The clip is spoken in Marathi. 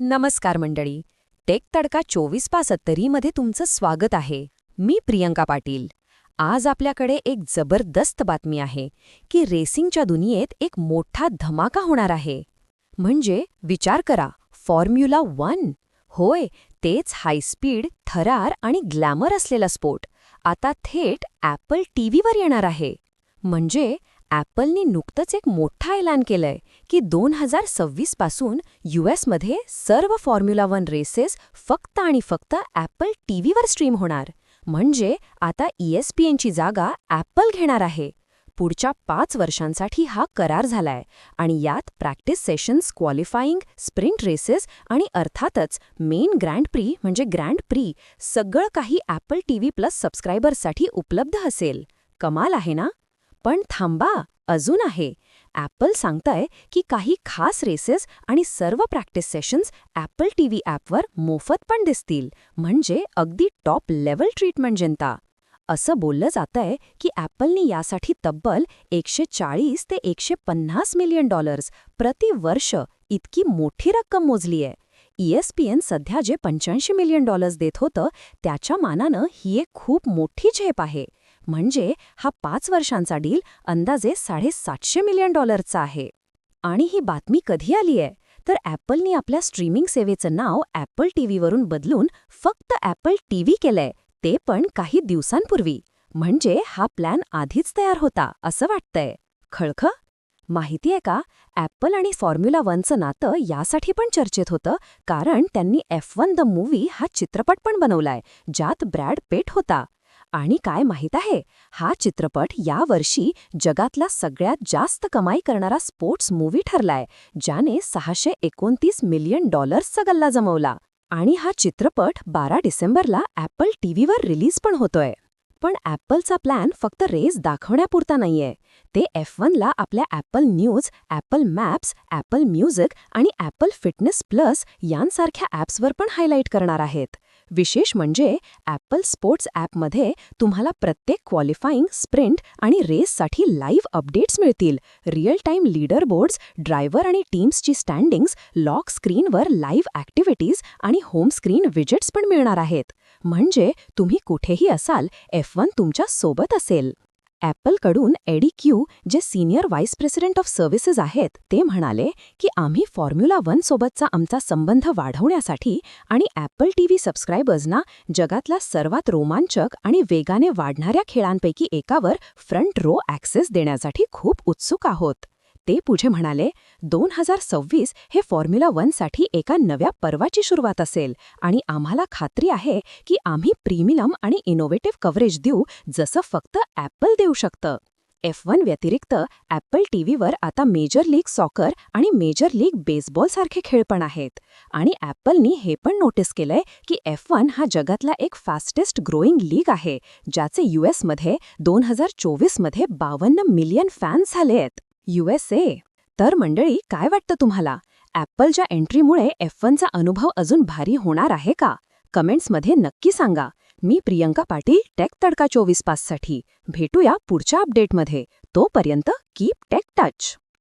नमस्कार मंडळी. टेक तडका चोवीस पासत्तरीमध्ये मध्ये तुमचं स्वागत आहे. मी प्रियंका पाटील. आज आपल्याकडे एक जबरदस्त बातमी आहे की रेसिंगच्या दुनियेत एक मोठा धमाका होणार आहे. म्हणजे विचार करा फॉर्म्युला वन. होय तेच हायस्पीड थरार आणि ग्लॅमर असलेला स्पोर्ट आता थेट ॲपल टीव्हीवर येणार आहे. म्हणजे ॲपलनी नुकतंच एक मोठा ऐलान केलंय की दोन हजार सव्वीसपासून यूएसमध्ये सर्व फॉर्म्युला वन रेसेस फक्त आणि फक्त ॲपल टीव्हीवर स्ट्रीम होणार. म्हणजे आता ईएसपीएनची जागा ॲपल घेणार आहे. पुढच्या पाच वर्षांसाठी हा करार झालाय आणि यात practice sessions qualifying sprint races आणि अर्थातच मेन ग्रँड प्री म्हणजे ग्रँड प्री सगळं काही ॲपल टीव्ही प्लस सबस्क्रायबर्ससाठी उपलब्ध असेल. कमाल आहे ना? पण थांबा अजून आहे. ॲपल सांगताय की काही खास रेसेस आणि सर्व प्रॅक्टिस सेशन्स ॲपल टीव्ही ॲपवर मोफत पण दिसतील. म्हणजे अगदी टॉप लेवल ट्रीटमेंट जनता असं बोललं जातंय की ॲपलनी यासाठी तब्बल एकशे चाळीस ते एकशे पन्नास मिलियन डॉलर्स प्रतिवर्ष इतकी मोठी रक्कम मोजली आहे. ईएसपीएन सध्या जे पंच्याऐंशी मिलियन डॉलर्स देत होतं त्याच्या मानानं ही एक खूप मोठी झेप आहे. म्हणजे हा पाच वर्षांचा डील अंदाजे साडेसातशे मिलियन डॉलरचा आहे. आणि ही बातमी कधी आली आहे? तर ॲपलनी आपल्या स्ट्रीमिंग सेवेचं नाव ॲपल टीव्हीवरून बदलून फक्त ॲपल टीव्ही केलंय ते पण काही दिवसांपूर्वी. म्हणजे हा प्लॅन आधीच तयार होता असं वाटतंय. खळख माहिती आहे का? ॲपल आणि फॉर्म्युला वनचं नातं यासाठी पण चर्चेत होतं कारण त्यांनी एफ वन द मूव्ही हा चित्रपट पण बनवलाय ज्यात ब्रॅड पेट होता. आणि काय माहीत आहे? हा चित्रपट यावर्षी जगातला सगळ्यात जास्त कमाई करणारा स्पोर्ट्स मूव्ही ठरलाय ज्याने सहाशे एकोणतीस मिलियन डॉलर्सचा गल्ला जमवला. आणि हा चित्रपट बारा डिसेंबरला ॲपल टीव्हीवर रिलीज पण होतोय. पण ॲपलचा प्लॅन फक्त रेस दाखवण्यापुरता नाहीये. ते एफ वनला आपल्या Apple News Apple Maps Apple Music आणि ॲपल फिटनेस प्लस यांसारख्या ॲप्सवर पण हायलाईट करणार आहेत. विशेष म्हणजे ॲपल स्पोर्ट्स ॲपमध्ये तुम्हाला प्रत्येक क्वालिफाईंग स्प्रिंट आणि रेससाठी लाईव्ह अपडेट्स मिळतील. Real time leader boards driver आणि टीम्सची स्टँडिंग्स लॉक स्क्रीनवर लाईव्ह ॲक्टिव्हिटीज आणि होम स्क्रीन विजेट्स पण मिळणार आहेत. म्हणजे तुम्ही कुठेही असाल एफ वन तुमच्यासोबत असेल. ॲपलकडून एडी क्यू जे senior vice president of services आहेत ते म्हणाले की आम्ही फॉर्म्युला वन सोबतचा आमचा संबंध वाढवण्यासाठी आणि ॲपल टीव्ही सबस्क्रायबर्सना जगातला सर्वात रोमांचक आणि वेगाने वाढणाऱ्या खेळांपैकी एकावर फ्रंट रो ॲक्सेस देण्यासाठी खूप उत्सुक आहोत. ते पुढे म्हणाले दोन हजार सव्वीस हे फॉर्म्युला वनसाठी एका नव्या पर्वाची सुरुवात असेल आणि आम्हाला खात्री आहे की आम्ही प्रीमियम आणि इनोव्हेटिव्ह कव्हरेज देऊ जसं फक्त ॲपल देऊ शकतं. एफ वन व्यतिरिक्त ॲपल टीव्हीवर आता मेजर लीग सॉकर आणि मेजर लीग बेसबॉलसारखे खेळ पण आहेत. आणि ॲपलनी हे पण नोटीस केलंय की एफ वन हा जगातला एक फास्टेस्ट ग्रोईंग लीग आहे ज्याचे यूएसमध्ये दोन हजार चोवीसमध्ये बावन्न मिलियन फॅन्स झाले आहेत. युएसए तर मंडळी काय वाटतं तुम्हाला? ॲपलच्या एंट्रीमुळे एफ वनचा अनुभव अजून भारी होणार आहे का? कमेंट्समध्ये नक्की सांगा. मी प्रियंका पाटील टेक तडका चोवीस पाससाठी भेटूया पुढच्या अपडेटमध्ये. तोपर्यंत कीप टेक टच.